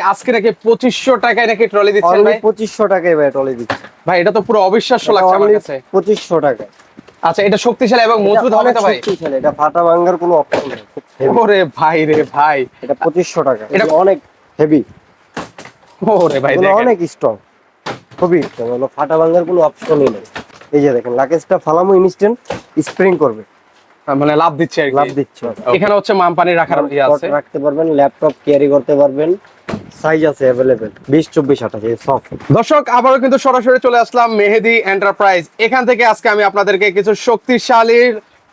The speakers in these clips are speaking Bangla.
আজকে নাকি পঁচিশশো টাকায় নাকি ট্রলি দিচ্ছেন ভাই? পঁচিশশো টাকাই ভাই টলি দিচ্ছে। ভাই এটা তো পুরো অবিশ্বাস্য লাগছে আমার কাছে। পঁচিশশো টাকায়। আচ্ছা এটা শক্তিশালী এবং মজবুত হবে তো ভাই? শক্তিশালী, এটা ফাটা ভাঙ্গার কোনো অপশন নেই। ওরে ভাই রে ভাই। এটা পঁচিশশো টাকা। এটা- অনেক হেভি ওরে ভাই দেখেন। অনেক স্ট্রং খুবই এগুলো ফাটা ভাঙ্গার কোনো অপশনই নেই। এই যে দেখেন লাকেজটা ফালামো ইনস্ট্যান্ট স্প্রিং করবে। মানে লাভ দিচ্ছে আর লাভ দিচ্ছে। এখানে হচ্ছে মাম পানি রাখার ইয়ে আছে। রাখতে পারবেন ল্যাপটপ ক্যারি করতে পারবেন সাইজ আছে অ্যাভেলেবেল বিশ চব্বিশ আঠাশ সফট দর্শক আবারো কিন্তু সরাসরি চলে আসলাম মেহেদি এন্টারপ্রাইজ এখান থেকে আজকে আমি আপনাদেরকে কিছু শক্তিশালী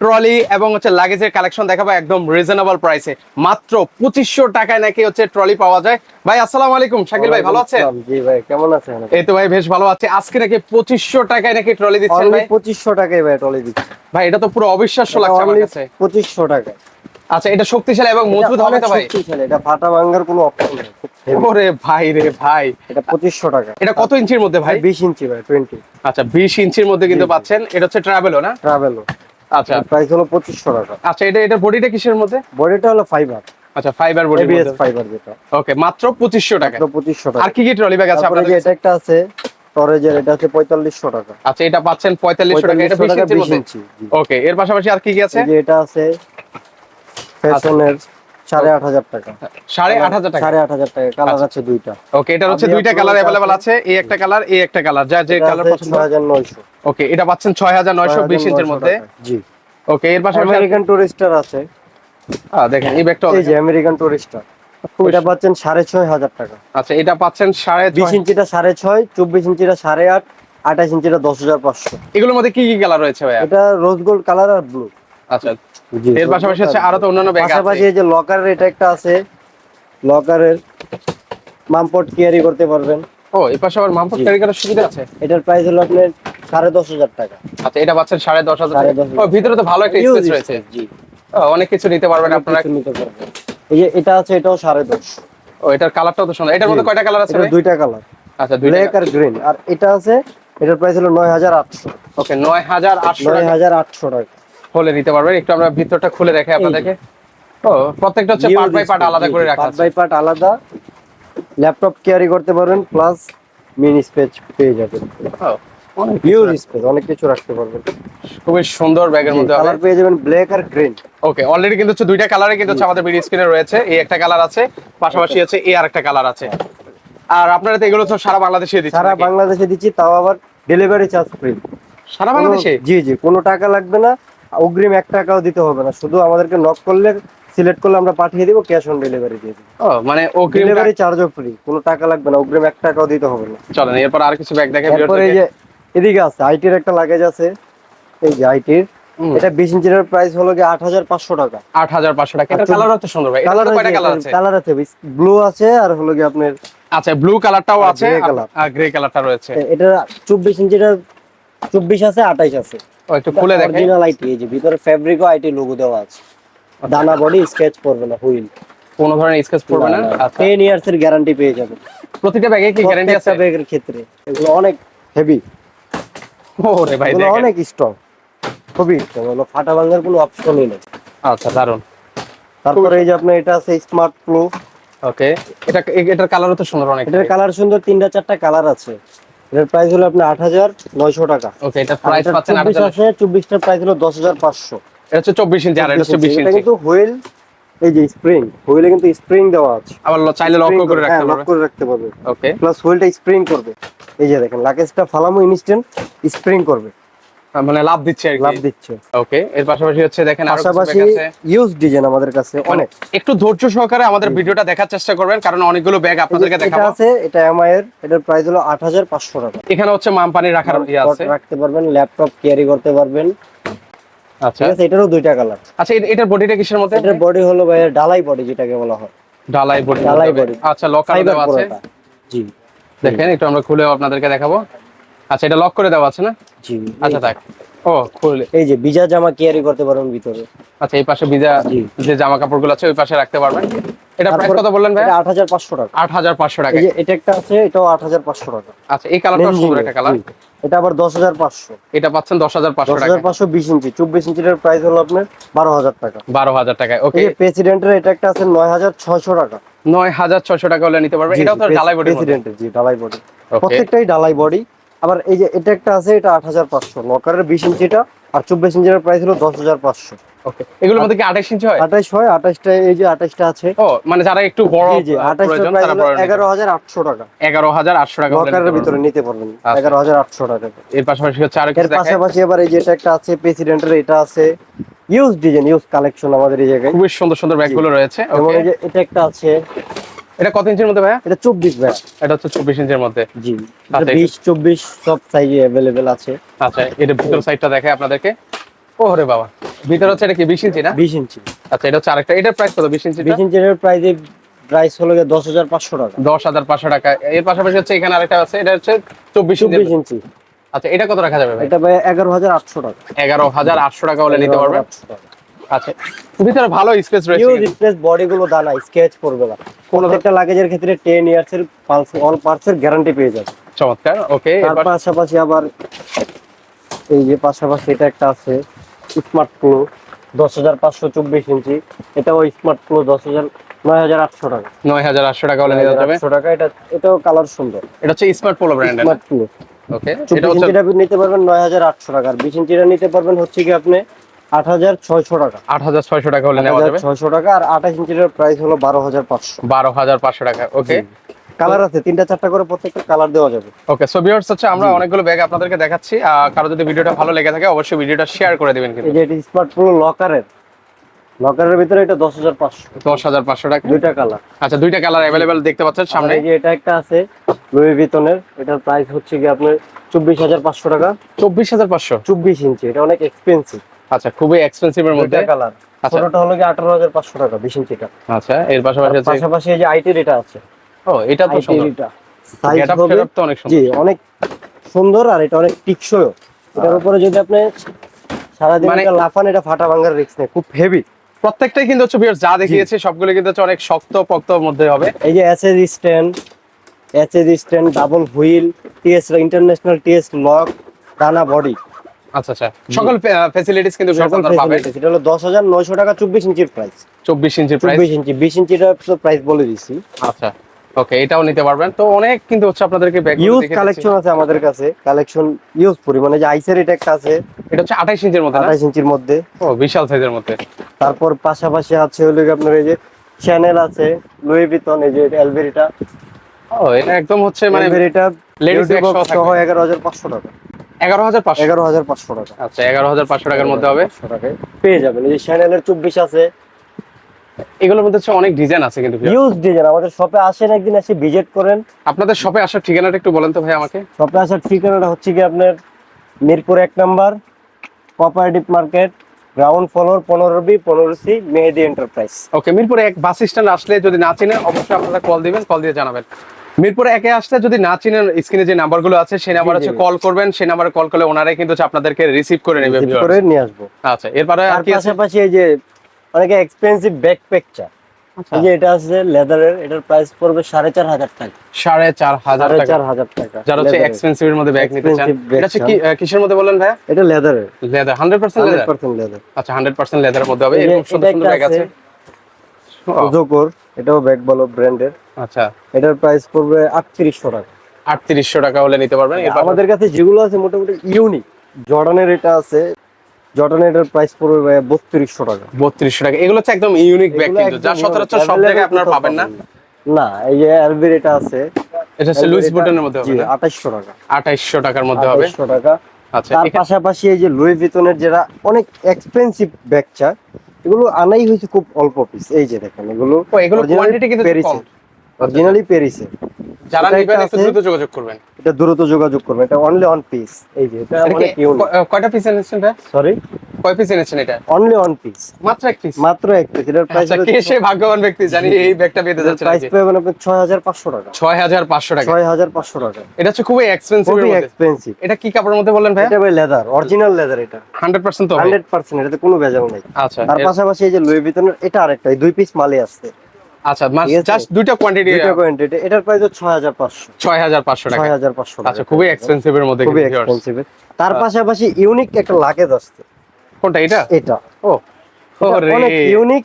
ট্রলি এবং হচ্ছে লাগেজের কালেকশন দেখাবো একদম রিজনেবল প্রাইসে মাত্র পঁচিশশো টাকায় নাকি হচ্ছে ট্রলি পাওয়া যায়। ভাই আসসালামু আলাইকুম। শাকিল ভাই ভালো আছেন? জি ভাই কেমন আছেন? এই তো ভাই বেশ ভালো আছে। আজকে নাকি পঁচিশশো টাকায় নাকি ট্রলি দিচ্ছেন ভাই? পঁচিশশো টাকাই ভাই টলি দিচ্ছে। ভাই এটা তো পুরো অবিশ্বাস্য লাগছে আমার কাছে। পঁচিশশো টাকায়। আচ্ছা এটা শক্তিশালী এবং মজবুত হবে তো ভাই? শক্তিশালী, এটা ফাটা ভাঙার কোনো অপশন নেই ওরে ভাই রে ভাই। এটা পঁচিশশো টাকা এটা কত ইঞ্চির মধ্যে ভাই? বিশ ইঞ্চি ভাই টোয়েন্টি আচ্ছা বিশ ইঞ্চির মধ্যে কিন্তু। পাচ্ছেন। এটা হচ্ছে ট্রাভেলও না? ট্রাভেল আচ্ছা। প্রাইস হলো পঁচিশশো টাকা। আচ্ছা এটা এটা বডিটা কিসের মধ্যে? বডিটা হলো ফাইবার আচ্ছা ফাইবার বডি এবিএস ফাইবার যেটা। ওকে মাত্র পঁচিশশো টাকা। মাত্র পঁচিশশো টাকা। আর কি কি ট্রলি ব্যাগ আছে আপনার আপনাদের এটা একটা আছে স্টোরেজের এটা আছে পঁয়তাল্লিশশো টাকা। আচ্ছা এটা পাচ্ছেন পঁয়তাল্লিশশো টাকা। এটা বিশ 4500 টাকা ইঞ্চির মধ্যে? ইঞ্চি, ওকে এর পাশাপাশি আর কি কি আছে? এটা আছে ফ্যাশনের সাড়ে আট হাজার টাকা। সাড়ে আট হাজার টাকা? সাড়ে আট হাজার টাকা কালার। আছে দুইটা। ওকে এটা হচ্ছে দুইটা কালার অ্যাভেলেবল আছে এই একটা কালার এই একটা কালার যা যে কালার পছন্দ। হাজার নয়শো। ওকে এটা পাচ্ছেন ছয় হাজার নয়শো বিশ ইঞ্চির মধ্যে। জি। ওকে এর পাশাপাশি আমেরিকান টুরিস্টার আছে। আহ, দেখেন এই ব্যাগটা এই যে আমেরিকান টুরিস্টার এটা পাচ্ছেন সাড়ে ছয় হাজার টাকা। আচ্ছা এটা পাচ্ছেন সাড়ে বিশ ছয় ইঞ্চিটা সাড়ে ছয় চব্বিশ ইঞ্চিটা সাড়ে আট আঠাশ ইঞ্চিটা দশ হাজার পাঁচশো। এগুলোর মধ্যে কি কি কালার রয়েছে ভাইয়া? এটা রোজ গোল্ড কালার আর ব্লু আচ্ছা এর পাশাপাশি হচ্ছে আরও তো অন্যান্য ব্যাগ পাশাপাশি এই যে লকারের এটা একটা আছে। লকারের মামপট ক্যারি করতে পারবেন। ও এই পাশে আবার মামপুর জি। ক্যারি করার সুবিধা আছে? এটার প্রাইস হলো আপনার সাড়ে দশ হাজার টাকা। আচ্ছা এটা পাচ্ছেন সাড়ে দশ হাজার ও ভিতরে তো ভালো একটা স্পেস রয়েছে। জি। অনেক কিছু নিতে পারবেন আপনারা। নিতে পারবেন। এই যে এটা আছে এটাও সাড়ে দশ। ও এটার কালারটাও তো সুন্দর। এটার মধ্যে কয়টা কালার আছে দুইটা কালার আচ্ছা দুইটা ব্ল্যাক আর গ্রিন আর এটা আছে এটার প্রাইস হলো নয় হাজার আটশো। ওকে নয় হাজার আটশো নয় হাজার আটশো টাকা। হলে নিতে পারবেন। একটু আমরা ভিতরটা খুলে রেখে আপনাদেরকে। ও প্রত্যেকটা হচ্ছে পার্ট বাই পার্ট আলাদা করে রাখা আছে। পার্ট বাই পার্ট আলাদা। ল্যাপটপ ক্যারি করতে পারবেন প্লাস মিনি স্পেস পেয়ে যাবেন। ও, অনেক হিউজ স্পেস অনেক কিছু রাখতে পারবেন। খুবই সুন্দর ব্যাগের মধ্যে কালার পেয়ে যাবেন ব্ল্যাক আর গ্রিন ওকে অলরেডি কিন্তু হচ্ছে দুইটা কালারে কিন্তু হচ্ছে আমাদের ভিডিও স্ক্রিনে রয়েছে। এই একটা কালার আছে পাশাপাশি হচ্ছে এই আরেকটা কালার আছে। আর আপনারা তো এগুলো তো সারা বাংলাদেশে দিচ্ছেন সারা বাংলাদেশে দিচ্ছি তাও আবার ডেলিভারি চার্জ ফ্রি সারা বাংলাদেশে? জি জি কোনো টাকা লাগবে না। অগ্রিম এক টাকাও দিতে হবে না। শুধু আমাদেরকে নক করলে সিলেক্ট করলে আমরা পাঠিয়ে দিব ক্যাশ অন ডেলিভারি দিয়ে দিব। ও মানে অগ্রিম ডেলিভারি চার্জও ফ্রি কোনো টাকা লাগবে না অগ্রিম এক টাকাও দিতে হবে না। চলেন এরপর আর কিছু ব্যাগ দেখে এরপরে এই যে এদিকে আছে আইটির একটা লাগেজ আছে। এই যে আইটির এটা বিশ ইঞ্চির প্রাইস হলো কি আট হাজার পাঁচশো টাকা। আট হাজার পাঁচশো টাকা। এটা। কালার হচ্ছে সুন্দর ভাই। কালার কয়টা কালার আছে? কালার আছে ব্লু আছে আর হলো কি আপনার আচ্ছা ব্লু কালারটাও আছে আর গ্রে কালারটা রয়েছে। এটা চব্বিশ ইঞ্চিটা চব্বিশ আছে আঠাইশ আছে। ও একটু খুলে দেখেন। অরিজিনাল আইটি এই যে ভিতরে ফ্যাব্রিকও আইটি লোগো দেওয়া আছে। দানা বডি স্কেচ করবে না হুইল। কোনো ধরনের স্কেচ পড়বে না আচ্ছা। টেন ইয়ার্স এর গ্যারান্টি পেয়ে যাবেন প্রতিটা ব্যাগে কি গ্যারান্টি আছে? ব্যাগের ক্ষেত্রে। এগুলো অনেক হেভি ওরে ভাই দেখেন। অনেক স্ট্রং খুবই স্ট্রং ফাটা ভাঙার কোনো অপশনই নেই। আচ্ছা দারুণ তারপরে এই যে আপনার এটা আছে স্মার্ট প্লো ওকে এটা এটার কালারও তো সুন্দর অনেক। এটার কালার সুন্দর তিনটা চারটা কালার আছে। এটার প্রাইস হলো আপনার আট হাজার নয়শো টাকা। ওকে এটা প্রাইস পাচ্ছেন 8000 আছে চব্বিশটার প্রাইস হলো দশ হাজার পাঁচশো। এটা হচ্ছে চব্বিশ ইঞ্চি আর এটা চব্বিশ ইঞ্চি কিন্তু হুইল এই যে স্প্রিং হুইলে কিন্তু স্প্রিং দেওয়া আছে। আবার চাইলে লক করে রাখতে পারবে। লক করে রাখতে পারবে। ওকে প্লাস হুইলটা স্প্রিং করবে। এই যে দেখেন লাকেজটা ফালামো ইনস্ট্যান্ট স্প্রিং করবে। মানে লাভ দিচ্ছে আর লাভ দিচ্ছে। ওকে এর পাশাপাশি হচ্ছে দেখেন পাশাপাশি ইউজ ডিজাইন আমাদের কাছে অনেক। একটু ধৈর্য সহকারে আমাদের ভিডিওটা দেখার চেষ্টা করবেন কারণ অনেকগুলো ব্যাগ আপনাদেরকে এটা দেখাবো। আছে এটা এমআই এর এটার প্রাইস হলো আট হাজার পাঁচশো টাকা। এখানে হচ্ছে মাম পানি রাখার ইয়ে আছে। রাখতে পারবেন ল্যাপটপ ক্যারি করতে পারবেন। আচ্ছা। ঠিক আছে এটারও দুইটা কালার আচ্ছা এটার বডিটা কিসের মধ্যে? এটার বডি হলো ভাই ডালাই বডি যেটাকে বলা হয়। ঢালাই বডি ঢালাই body। আচ্ছা লক করে ফাইবার দেওয়া আছে। জি। দেখেন একটু আমরা খুলে আপনাদেরকে দেখাবো। আচ্ছা এটা লক করে দেওয়া আছে না? জি আচ্ছা থাক। ও খুলে এই যে বিজা জামা ক্যারি করতে পারবেন ভিতরে। আচ্ছা এই পাশে ভিজা যে জামা কাপড়গুলো আছে ওই পাশে রাখতে পারবেন। এটা প্রাইস কত বললেন ভাই এটা আট হাজার পাঁচশো টাকা। আট হাজার পাঁচশো টাকা। এই যে এটা একটা আছে এটাও আট হাজার পাঁচশো টাকা। আচ্ছা এই কালারটা সুন্দর একটা কালার এটা আবার দশ হাজার পাঁচশো। এটা পাচ্ছেন দশ হাজার পাঁচশো দশ টাকা হাজার পাঁচশো বিশ ইঞ্চি। চব্বিশ ইঞ্চিটার প্রাইস হলো আপনার বারো হাজার টাকা। বারো হাজার টাকায় ওকে এই প্রেসিডেন্টের এটা একটা আছে নয় হাজার ছয়শো টাকা। নয় হাজার ছয়শো টাকা হলে নিতে পারবে। এটাও তো জি, ডালাই বডি প্রেসিডেন্টের জি ডালাই বডি প্রত্যেকটাই ডালাই বডি আবার এই যে এটা একটা আছে এটা আট হাজার পাঁচশো। লকারের বিশ ইঞ্চিটা আর চব্বিশ ইঞ্চির প্রাইস হলো দশ হাজার পাঁচশো। ওকে এগুলোর মধ্যে কি আঠাশ ইঞ্চি হয়? আঠাইশ হয় আঠাইশটা এই যে আঠাইশটা আছে। ও মানে যারা একটু বড় জি আঠাইশটা প্রাইস হলো এগারো হাজার আটশো টাকা। এগারো হাজার আটশো টাকা লকারের ভিতরে নিতে পারবেন। আচ্ছা। এগারো হাজার আটশো টাকা এর পাশাপাশি হচ্ছে আরও এর পাশাপাশি আবার এই যে এটা একটা আছে প্রেসিডেন্টের এটা আছে। ইউজ ডিজাইন ইউজ কালেকশন আমাদের এই জায়গায়। খুবই সুন্দর সুন্দর ব্যাগগুলো রয়েছে। এবং এই যে এটা একটা আছে। এটা কত ইঞ্চির মধ্যে ভাইয়া? এটা চব্বিশ ব্যাগ এটা হচ্ছে চব্বিশ ইঞ্চির মধ্যে। জি। আচ্ছা, বিশ চব্বিশ সব সাইজে অ্যাভেলেবেল আছে। আচ্ছা এটা ভিতর সাইডটা দেখায় আপনাদেরকে। ওরে বাবা। ভিতর হচ্ছে এটা কি বিশ ইঞ্চি না? বিশ ইঞ্চি। আচ্ছা এটা হচ্ছে আরেকটা। এটার প্রাইস কত বিশ ইঞ্চি বিশ ইঞ্চির প্রাইস প্রাইস হলো দশ হাজার পাঁচশো টাকা। দশ হাজার পাঁচশো টাকা। এর পাশাপাশি হচ্ছে এখানে আরেকটা আছে এটা হচ্ছে চব্বিশ চব্বিশ ইঞ্চি ইঞ্চি। আচ্ছা এটা কত রাখা যাবে ভাই? এটা ভাই এগারো হাজার আটশো টাকা। এগারো হাজার আটশো টাকা হলে নিতে পারবেন। 11,800 টাকা। আচ্ছা ভিতরে ভালো স্পেস রয়েছে কিন্তু। রিপ্লেস বডি গুলো দানা স্কেচ করবে না। প্রত্যেকটা লাগেজের ক্ষেত্রে টেন ইয়ার্স এর পালস অল পার্টস এর গ্যারান্টি পেয়ে যাবে। চমৎকার ওকে তার পাশাপাশি আবার এই যে পাশাপাশি এটা একটা আছে স্মার্ট প্রো দশ হাজার পাঁচশো চব্বিশ ইঞ্চি। এটাও স্মার্ট প্রো দশ হাজার নয় হাজার আটশো টাকা। নয় হাজার আটশো টাকা হলে নিতে যাবে। আটশো টাকা এটা এটাও কালার সুন্দর। এটা হচ্ছে স্মার্ট পোলো ব্র্যান্ডের স্মার্ট প্রো ওকে এটা হচ্ছে নিতে পারবেন নয় হাজার আটশো টাকা আর বিশ ইঞ্চিটা নিতে পারবেন হচ্ছে কি আপনি আট হাজার ছয়শো টাকা। আট হাজার ছয়শো টাকা হলে নেওয়া যাবে। ছয়শো টাকা আর আঠাশ প্রাইস হলো বারো হাজার পাঁচশো। বারো হাজার পাঁচশো টাকা ওকে? কালার আছে তিনটা চারটা করে প্রত্যেকটা কালার দেওয়া যাবে। ওকে সো ভিউয়ার্স হচ্ছে আমরা অনেকগুলো ব্যাগ আপনাদেরকে দেখাচ্ছি। কারও যদি ভিডিওটা ভালো লেগে থাকে অবশ্যই ভিডিওটা শেয়ার করে দিবেন কিন্তু। এটি স্মার্ট প্রো লকারের লকারের ভিতরে এটা দশ হাজার পাঁচশো। দশ হাজার পাঁচশো টাকা। দুইটা কালার। আচ্ছা দুইটা কালার দেখতে পাচ্ছেন সামনে। এই যে এটা একটা আছে লুই ভিতনের এটার প্রাইস হচ্ছে কি আপনার চব্বিশ হাজার পাঁচশো টাকা। চব্বিশ হাজার পাঁচশো। চব্বিশ ইঞ্চি এটা অনেক এক্সপেন্সিভ আচ্ছা খুবই এক্সপেন্সিভ এর মধ্যে। কালার আচ্ছা। ছোটটা হলো কি আঠারো হাজার পাঁচশো টাকা বিশ ইঞ্চিটা আচ্ছা এর পাশাপাশি হচ্ছে পাশাপাশি এই যে আইটির এটা আছে। ও এটা তো সুন্দর। এটা সাইজ হবে তো অনেক সুন্দর। জি অনেক সুন্দর আর এটা অনেক টিকসই এটার উপরে যদি আপনি সারাদিন মানে- এটা লাফান এটা ফাটা ভাঙার রিস্ক নেই খুব হেভি প্রত্যেকটাই কিন্তু হচ্ছে ভিউয়ার্স যা দেখিয়েছে সবগুলো কিন্তু হচ্ছে অনেক শক্ত পক্ত মধ্যে হবে। এই যে SS stand SS stand double wheel TS international TS lock দানা বডি আচ্ছা আচ্ছা। সকল ফ্যাসিলিটিস কিন্তু সকল এটা হলো টাকা চব্বিশ ইঞ্চির প্রাইস ইঞ্চির ইঞ্চি ইঞ্চিটা প্রাইস বলে আচ্ছা ওকে এটাও নিতে পারবেন। তো অনেক কিন্তু হচ্ছে আপনাদেরকে ব্যাগ ইউজ কালেকশন আছে আমাদের কাছে কালেকশন ইউজ পরিমাণে যে আইসের এটা একটা আছে। এটা হচ্ছে ইঞ্চির মধ্যে ইঞ্চির মধ্যে। ও বিশাল সাইজের মধ্যে। তারপর পাশাপাশি আছে হলো আপনার এই যে চ্যানেল আছে লুই ভিতন এই যে এলভেরিটা ও এটা একদম হচ্ছে মানে এলভেরিটা লেডিস সহ সহ থাকবে। এগারো হাজার পাঁচশো টাকা। এগারো হাজার পাঁচশো। এগারো হাজার পাঁচশো টাকা। আচ্ছা এগারো হাজার পাঁচশো টাকার মধ্যে হবে। টাকায়। পেয়ে যাবেন এই যে চ্যানেলের চব্বিশ আছে। এগুলোর মধ্যে হচ্ছে অনেক ডিজাইন আছে কিন্তু viewers। ডিজাইন আমাদের শপে আসেন একদিন এসে ভিজিট করেন। আপনাদের শপে আসার ঠিকানাটা একটু বলেন তো ভাই আমাকে। শপে আসার ঠিকানাটা হচ্ছে কি আপনার মিরপুর এক number cooperative market ground floor পনেরো বি পনেরো সি মেহেদি এন্টারপ্রাইজ ওকে মিরপুরে এক বাস স্ট্যান্ড আসলে যদি না চিনেন অবশ্যই আপনারা কল দিবেন কল দিয়ে জানাবেন। মিরপুরে একে আসলে যদি না চিনেন স্ক্রিনে যে নাম্বারগুলো আছে সেই নাম্বার হচ্ছে কল করবেন সেই নাম্বারে কল করলে ওনারাই কিন্তু আপনাদেরকে রিসিভ করে নেবে। করে নিয়ে আসব। আচ্ছা এরপরে আর কি আছে? পাশাপাশি এই যে অনেকে এক্সপেন্সিভ ব্যাকপ্যাক চা। আচ্ছা, এই যে এটা আছে লেদারের এটার প্রাইস পড়বে সাড়ে চার হাজার টাকা। সাড়ে চার হাজার সাড়ে টাকা চার হাজার টাকা। যারা হচ্ছে এক্সপেন্সিভ এর মধ্যে ব্যাগ নিতে চান। এটা হচ্ছে কি কিসের মধ্যে বললেন ভাইয়া? এটা লেদারের leather hundred percent hundred leather percent leather আচ্ছা হান্ড্রেড পার্সেন্ট লেদারের মধ্যে হবে। এরকম সুন্দর সুন্দর ব্যাগ আছে। জোকর এটাও ব্যাগ বলো ব্র্যান্ডের। আচ্ছা। এটার প্রাইস পড়বে আটত্রিশশো টাকা। আটত্রিশশো টাকা হলে নিতে পারবেন আমাদের কাছে যেগুলো আছে মোটামুটি ইউনিক জর্ডানের এটা আছে জর্ডানের এটার প্রাইস পড়বে বত্রিশশো টাকা। বত্রিশশো টাকা। এগুলো হচ্ছে একদম ইউনিক ব্যাগ কিন্তু যা সচরাচর সব জায়গায় আপনারা পাবেন না। না। এই যে অ্যালবির এটা আছে। এটা হচ্ছে লুইস বুটনের মধ্যে হবে আঠাইশশো টাকা। আঠাইশশো টাকার মধ্যে হবে। আঠাইশশো টাকা। আচ্ছা তার পাশাপাশি এই যে লুই ভিতনের যেটা অনেক এক্সপেন্সিভ ব্যাগ চা এগুলো আনাই হয়েছে খুব অল্প পিস এই যে দেখেন এগুলো এগুলো কোয়ান্টিটি কিন্তু কম। অরিজিনালি পেরিসে যারা নেবেন একটু দ্রুত যোগাযোগ করবেন। এটা দ্রুত যোগাযোগ করবেন। এটা অনলি অন পিস এই যে এটা এটা অনেক ইউনিক কয়টা পিস এনেছেন ভাই? সরি কয় পিস এনেছেন এটা? অনলি অন পিস মাত্র এক পিস মাত্র এক পিস এটার প্রাইস আচ্ছা কে সে ভাগ্যবান ব্যক্তি জানি এই ব্যাগটা পেতে যাচ্ছে প্রাইস পাবেন আপনি ছয় হাজার পাঁচশো টাকা। ছয় হাজার পাঁচশো টাকা। ছয় হাজার পাঁচশো টাকা। এটা হচ্ছে খুবই এক্সপেন্সিভ খুবই এক্সপেন্সিভ এটা কি কাপড়ের মধ্যে বললেন ভাই এটা ভাই লেদার অরিজিনাল লেদার এটা। হান্ড্রেড পার্সেন্ট তো ভাই? হান্ড্রেড পার্সেন্ট এটাতে কোনো ভেজাল নেই। আচ্ছা তার পাশাপাশি এই যে লুই ভিতনের এটা আরেকটা দুই পিস মালে আসছে আচ্ছা জাস্ট কোয়ান্টিটি এটার প্রাইস টাকা। আচ্ছা খুবই এক্সপেন্সিভ এর মধ্যে খুবই এক্সপেন্সিভ তার পাশাপাশি ইউনিক একটা লাগেজ আসছে। কোনটা এটা? এটা। ও অনেক ইউনিক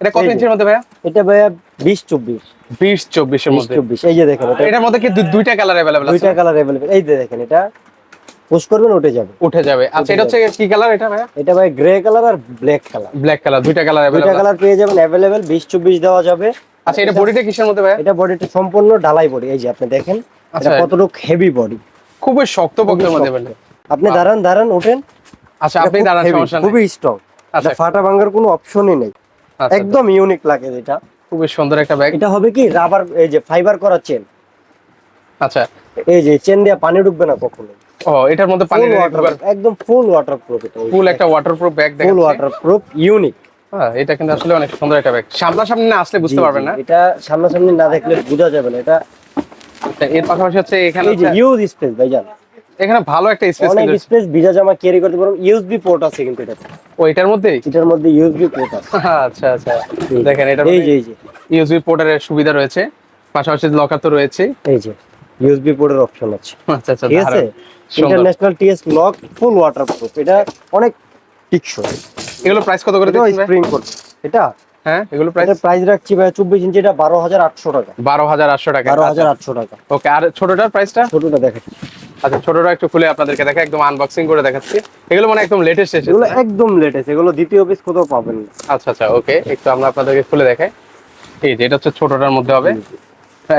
এটা কত ইঞ্চির মধ্যে ভাইয়া? এটা ভাইয়া বিশ চব্বিশ। বিশ চব্বিশের বিশ মধ্যে। চব্বিশ এই যে দেখেন এটা। এটার মধ্যে কি দুইটা কালার অ্যাভেলেবল আছে? দুইটা কালার অ্যাভেলেবেল এই যে দেখেন এটা। পুশ করবেন উঠে যাবে। উঠে যাবে। আচ্ছা এটা হচ্ছে কি কালার এটা ভাইয়া? এটা ভাই গ্রে কালার আর ব্ল্যাক কালার ব্ল্যাক কালার দুইটা কালার দুইটা কালার পেয়ে যাবেন দেওয়া যাবে। আচ্ছা এটা বডিটা কিসের মধ্যে ভাইয়া? এটা বডিটা সম্পূর্ণ ঢালাই বডি এই যে আপনি দেখেন এটা। কতটুকু হেভি বডি খুবই শক্ত মধ্যে আপনি দাঁড়ান দাঁড়ান ওঠেন। আচ্ছা আপনি দাঁড়ান সমস্যা খুবই স্ট্রং আচ্ছা। ফাটা ভাঙার কোনো অপশনই নেই। আচ্ছা, একদম ইউনিক লাগে এটা খুবই সুন্দর একটা ব্যাগ এটা হবে কি রাবার এই যে ফাইবার করা চেন আচ্ছা। এই যে চেন দিয়ে পানি ঢুকবে না কখনো? ও এটার মধ্যে পানি একদম ফুল ওয়াটার প্রুফ এটা ফুল একটা ওয়াটারপ্রুফ ব্যাগ ফুল দেখাচ্ছি। ওয়াটার প্রুফ ইউনিক হ্যাঁ এটা কিন্তু আসলে অনেক সুন্দর একটা ব্যাগ সামনাসামনি না আসলে বুঝতে পারবেন না। এটা সামনাসামনি না দেখলে বোঝা যাবে না। এটা আচ্ছা, এর পাশাপাশি হচ্ছে এখানে ইউজ স্পেস ভাইজান। এখানে ভালো একটা স্পেস অনেক স্পেস ভিজা জামা ক্যারি করতে পারবেন ইউএসবি পোর্ট আছে কিন্তু এটা ও এটার মধ্যে? এটার মধ্যে ইউএসবি পোর্ট আছে। আচ্ছা আচ্ছা। দেখেন এটা এই যে এই যে। ইউএসবি পোর্টের সুবিধা রয়েছে। পাশাপাশি লকার তো রয়েছে। এই যে ইউএসবি পোর্টের অপশন আছে। আচ্ছা আচ্ছা ঠিক আছে? International TS lock full waterproof এটা অনেক টিকসই। এগুলো প্রাইস কত করে ভাই? স্প্রিং করবে। এটা? হ্যাঁ এগুলো প্রাইস প্রাইস রাখছি ভাই চব্বিশ ইঞ্চি এটা বারো হাজার আটশো টাকা। বারো হাজার আটশো টাকা। বারো হাজার আটশো টাকা। ওকে আর ছোটটার প্রাইসটা ছোটটা দেখাচ্ছি আচ্ছা ছোটটা একটু খুলে আপনাদেরকে দেখা একদম আনবক্সিং করে দেখাচ্ছি। এগুলো মানে একদম লেটেস্ট এসেছে এগুলো একদম লেটেস্ট এগুলো দ্বিতীয় পিস কোথাও পাবেন না। আচ্ছা আচ্ছা ওকে একটু আমরা আপনাদেরকে খুলে দেখাই। এই যে এটা হচ্ছে ছোটটার মধ্যে হবে।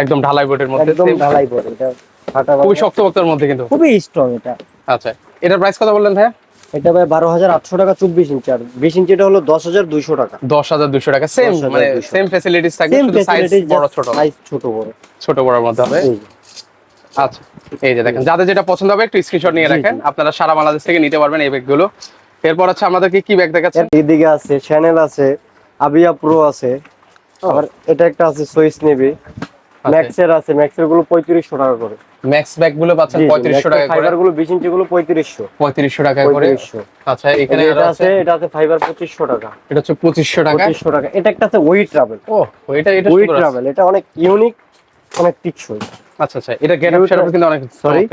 একদম ঢালাই বোর্ডের মধ্যে একদম ঢালাই পড়ে এটা ফাটা খুবই। শক্ত বক্তার মধ্যে কিন্তু। খুবই স্ট্রং এটা। আচ্ছা এটার প্রাইস কত বললেন ভাইয়া? এটা ভাই বারো হাজার আটশো টাকা চব্বিশ ইঞ্চি আর বিশ ইঞ্চিটা হলো দশ হাজার দুইশো টাকা। দশ হাজার দুশো টাকা সেম মানে সেম ফেসিলিটিস থাকবে সেম শুধু সাইজ বড় ছোট। সাইজ ছোট বড়। ছোট বড়র মধ্যে হবে। আচ্ছা এই যে দেখেন যাদের যেটা পছন্দ হবে একটু স্ক্রিনশট নিয়ে রাখেন। আপনারা সারা বাংলাদেশ থেকে নিতে পারবেন এই ব্যাগগুলো এরপর হচ্ছে আমাদেরকে কি ব্যাগ দেখাচ্ছেন এদিকে আছে চ্যানেল আছে আবিয়া প্রো আছে। আবার এটা একটা আছে সুইস নেভি ম্যাক্সের আছে ম্যাক্সেরগুলো পঁয়ত্রিশশো টাকা করে। ম্যাক্স ব্যাগগুলো পাচ্ছেন পঁয়ত্রিশশো টাকা করে। ফাইবারগুলো বিশ ইঞ্চি গুলো পঁয়ত্রিশশো। পঁয়ত্রিশশো টাকা করে। আচ্ছা এখানে এটা আছে? আছে এটা আছে ফাইবার পঁচিশশো টাকা। এটা হচ্ছে পঁচিশশো টাকা। পঁচিশশো টাকা। এটা একটা আছে ওই ট্রাভেল ও এটা এটা ওই ট্রাভেল এটা অনেক ইউনিক অনেক টিকসই। আচ্ছা আচ্ছা এটা গেট আপ View সেটআপ কিন্তু অনেক সরি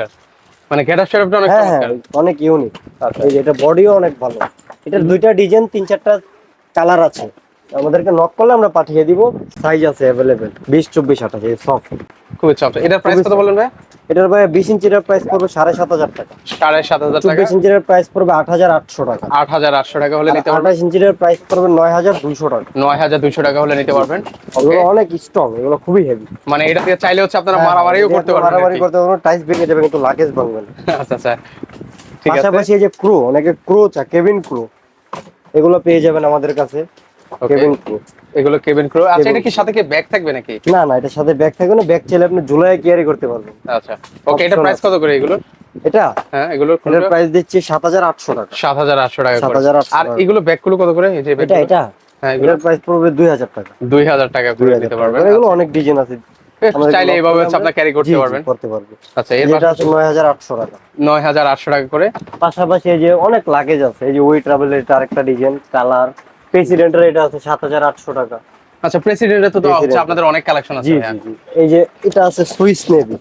মানে গেট আপ সেটআপটা অনেক হ্যাঁ হ্যাঁ চমৎকার অনেক ইউনিক আচ্ছা। এই এটা বডিও অনেক ভালো। এটা দুইটা ডিজাইন তিন চারটা কালার আছে। আমাদেরকে নক করলে আমরা পাঠিয়ে দিব। সাইজ আছে অ্যাভেলেবেল বিশ চব্বিশ আঠাশ সফট খুবই চমৎকার। এটার প্রাইস কত বলেন ভাই? এটার ভাই বিশ ইঞ্চির প্রাইস পড়বে সাড়ে সাত হাজার টাকা। সাড়ে সাত হাজার টাকা? চব্বিশ ইঞ্চির প্রাইস পড়বে আট হাজার আটশো টাকা। আট হাজার আটশো টাকা হলে নিতে পারবেন? আঠাশ ইঞ্চির প্রাইস পড়বে নয় হাজার দুইশো টাকা। নয় হাজার দুইশো টাকা হলে নিতে পারবেন? এগুলো অনেক স্ট্রং এগুলো খুবই হেভি মানে এটা দিয়ে চাইলে হচ্ছে আপনারা মারামারিও করতে পারবেন হ্যাঁ, মারামারি করতে পারবেন টাইস ভেঙে যাবে কিন্তু লাগেজ ভাঙবে না। আচ্ছা আচ্ছা। ঠিক আছে। পাশাপাশি এই যে ক্রু অনেকে ক্রু চা কেবিন ক্রু এগুলো পেয়ে যাবেন আমাদের কাছে। কেবিন ক্রু এগুলো কেবিন ক্রু আচ্ছা এটা কি সাথে কি ব্যাগ থাকবে নাকি? না না এটার সাথে ব্যাগ থাকবে না। ব্যাগ চাইলে আপনি জুলাই ক্যারি করতে পারবেন। আচ্ছা ওকে এটা প্রাইস কত করে এগুলো? এটা? হ্যাঁ এগুলো এটার প্রাইস দিচ্ছি সাত হাজার আটশো টাকা। সাত হাজার আটশো টাকা করে। 7,800 আর। এগুলো ব্যাগগুলো কত করে? এই যে এটা এটা? হ্যাঁ এগুলো। প্রাইস পড়বে দুই হাজার টাকা। দুই হাজার টাকা দুই করে নিতে পারবেন। এগুলো অনেক ডিজাইন আছে। আচ্ছা, চাইলে এইভাবে আপনার ক্যারি করতে পারবেন। করতে পারবে। আচ্ছা এর এটা আছে নয় হাজার আটশো টাকা। নয় হাজার আটশো টাকা করে। পাশাপাশি এই যে অনেক লাগেজ আছে। এই যে ওই ট্রাভেলের এটা আরেকটা ডিজাইন কালার প্রেসিডেন্টের এটা আছে সাত হাজার আটশো টাকা। আচ্ছা তো হচ্ছে আপনাদের অনেক কালেকশন আছে জি এই যে এটা আছে সুইস নেভি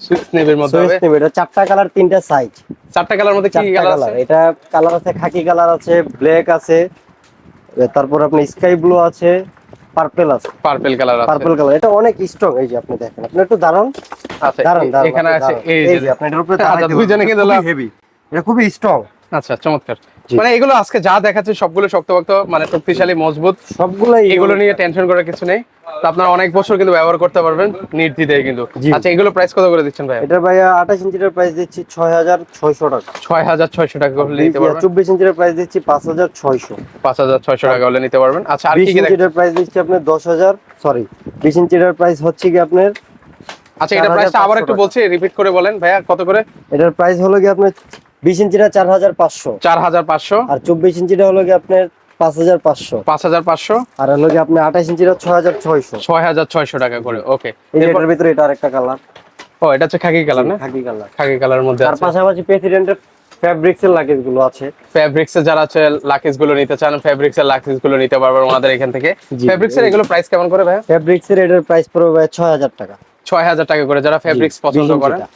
সুইস নেভির মধ্যে সুইস নেভি এটা চারটা কালার তিনটা সাইজ চারটা কালার মধ্যে কি কালার আছে? এটা কালার আছে খাকি কালার আছে ব্ল্যাক আছে তারপর আপনি স্কাই ব্লু আছে পার্পল আছে। পার্পল কালার আছে। পার্পল কালার এটা অনেক স্ট্রং এই যে আপনি দেখেন। আপনি একটু দাঁড়ান। আচ্ছা দাঁড়ান দাঁড়ান এখানে আছে এই যে আপনি উপরে আচ্ছা, দাঁড়াইতে দুইজনে কিন্তু খুবই হেভি এটা খুবই স্ট্রং আচ্ছা চমৎকার। মানে এগুলো আজকে যা দেখাচ্ছে সবগুলো শক্তপোক্ত মানে শক্তিশালী মজবুত সবগুলো এগুলো নিয়ে টেনশন করার কিছু নেই। তো আপনারা অনেক বছর কিন্তু ব্যবহার করতে পারবেন নির্দ্বিধায় কিন্তু। আচ্ছা এগুলো প্রাইস কত করে দিচ্ছেন ভাই এটা ভাইয়া আঠাশ ইঞ্চির প্রাইস দিচ্ছি ছয় হাজার ছয়শো টাকা। ছয় হাজার ছয়শো টাকা হলে নিতে পারবেন। চব্বিশ ইঞ্চির প্রাইস দিচ্ছি পাঁচ হাজার ছয়শো। পাঁচ হাজার ছয়শো টাকা হলে নিতে পারবেন। আচ্ছা আর কি কি ইঞ্চির প্রাইস দিচ্ছি আপনার দশ হাজার সরি বিশ ইঞ্চির প্রাইস হচ্ছে কি আপনার আচ্ছা এটা প্রাইসটা আবার একটু বলছি রিপিট করে বলেন ভাইয়া কত করে? এটার প্রাইস হলো কি আপনার বিশ ইঞ্চিটা চার হাজার পাঁচশো। চার হাজার পাঁচশো। আর চব্বিশ ইঞ্চিটা হলো কি আপনার পাঁচ হাজার পাঁচশো। পাঁচ হাজার পাঁচশো। আর হলো কি আপনার আঠাশ ইঞ্চিটা ছয় হাজার ছয়শো। ছয় হাজার ছয়শো টাকা করে ওকে এটার ভিতরে এটা আরেকটা কালার। ও এটা হচ্ছে খাকি কালার না? খাকি কালার। খাকি কালার মধ্যে আছে। পাশাপাশি প্রেসিডেন্টের ফ্যাব্রিক্স এর লাগেজগুলো আছে। ফেব্রিক্স এর যারা আছে গুলো নিতে চান ফেব্রিক্স এরগুলো নিতে পারবেন ওনাদের এখান থেকে। এর এগুলো প্রাইস কেমন করে ফ্যাব্রিক্স এর এটার প্রাইস পড়বে ছয় হাজার টাকা। ছয় হাজার টাকা করে যারা ফেব্রিক্স পছন্দ ইঞ্চিটা।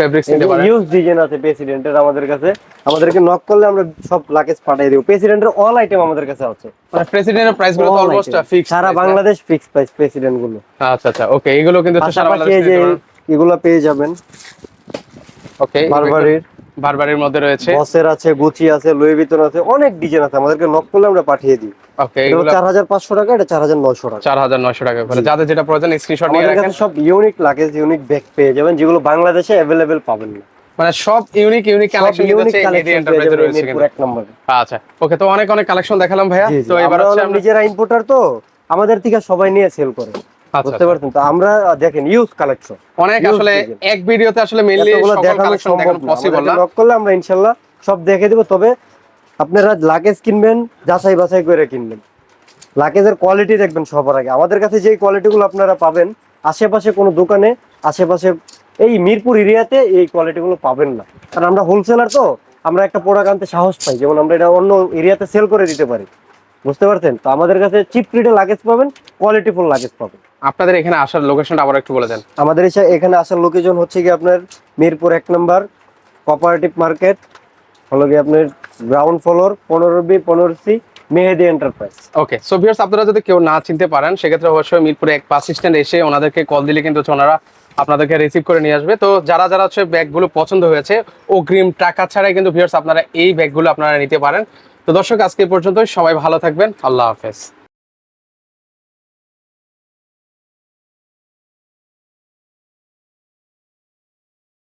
ফেব্রিক্স নিতে পারেন। ইউজ ডিজাইন আছে প্রেসিডেন্টের আমাদের কাছে। আমাদেরকে নক করলে আমরা সব লাকেজ পাঠিয়ে দেবো। প্রেসিডেন্টের অল আইটেম আমাদের কাছে আছে। মানে প্রেসিডেন্টের প্রাইসগুলো তো অলমোস্ট। ফিক্স সারা বাংলাদেশ ফিক্স প্রাইস প্রেসিডেন্টগুলো। আচ্ছা আচ্ছা ওকে এগুলো কিন্তু সারা বাংলাদেশে এগুলো পেয়ে যাবেন। ওকে বারবারির। বারবারির মধ্যে রয়েছে। বসের আছে গুচি আছে লুই ভিতর আছে অনেক ডিজাইন আছে। আমাদেরকে নক করলে আমরা পাঠিয়ে দিই। ওকে এগুলো চার হাজার পাঁচশো টাকা এটা চার হাজার নশো টাকা। চার হাজার নয়শো টাকা করে। যাদের যেটা প্রয়োজন স্ক্রিনশট নিয়ে আমাদের রাখেন। সব ইউনিক লাগেজ ইউনিক ব্যাগ পেয়ে যাবেন যেগুলো বাংলাদেশে অ্যাভেলেবেল পাবেন না। মানে সব ইউনিক ইউনিক কালেকশন হচ্ছে এডি এন্টারপ্রাইজে রয়েছে কিন্তু এক নম্বরে। আচ্ছা ওকে তো অনেক অনেক কালেকশন দেখালাম ভাইয়া। তো এবার হচ্ছে আমরা নিজেরা ইম্পোর্টার তো আমাদের থেকে সবাই নিয়ে সেল করে। আচ্ছা বুঝতে পারছেন? তো আমরা দেখেন ইউজ কালেকশন অনেক আসলে। এক ভিডিওতে আসলে মেইনলি এতগুলো সকল দেখানো কালেকশন সম্ভব দেখানো পসিবল না। করলে আমরা ইনশাল্লাহ সব দেখে দিব তবে আপনারা লাগেজ কিনবেন যাচাই বাছাই করে কিনবেন। লাগেজের কোয়ালিটি দেখবেন সবার আগে। আমাদের কাছে যে কোয়ালিটিগুলো আপনারা পাবেন আশেপাশে কোনো দোকানে আশেপাশে এই মিরপুর এরিয়াতে এই কোয়ালিটিগুলো পাবেন না। কারণ আমরা হোলসেলার তো আমরা একটা প্রোডাক্ট আনতে সাহস পাই। যেমন আমরা এটা অন্য এরিয়াতে সেল করে দিতে পারি। বুঝতে পারছেন? তো আমাদের কাছে চিপ রেটে লাগেজ পাবেন কোয়ালিটিফুল লাগেজ পাবেন। আপনাদের এখানে আসার লোকেশনটা আবার একটু বলে দেন। আমাদের এখানে আসার লোকেশন হচ্ছে কি আপনার মিরপুর এক নম্বর কোঅপারেটিভ মার্কেট হলো গিয়ে আপনার গ্রাউন্ড ফ্লোর পনেরো বি পনেরো C Mehedi enterprise okay so viewers আপনারা যদি কেউ না চিনতে পারেন, সেক্ষেত্রে অবশ্যই মিরপুরে এক বাস স্ট্যান্ড এসে ওনাদেরকে কল দিলে কিন্তু ওনারা আপনাদেরকে রিসিভ করে নিয়ে আসবে। তো যারা যারা হচ্ছে ব্যাগগুলো পছন্দ হয়েছে, অগ্রিম টাকা ছাড়াই কিন্তু ভিউয়ার্স আপনারা এই ব্যাগগুলো আপনারা নিতে পারেন। তো দর্শক, আজকে পর্যন্ত সবাই ভালো থাকবেন। আল্লাহ হাফেজ।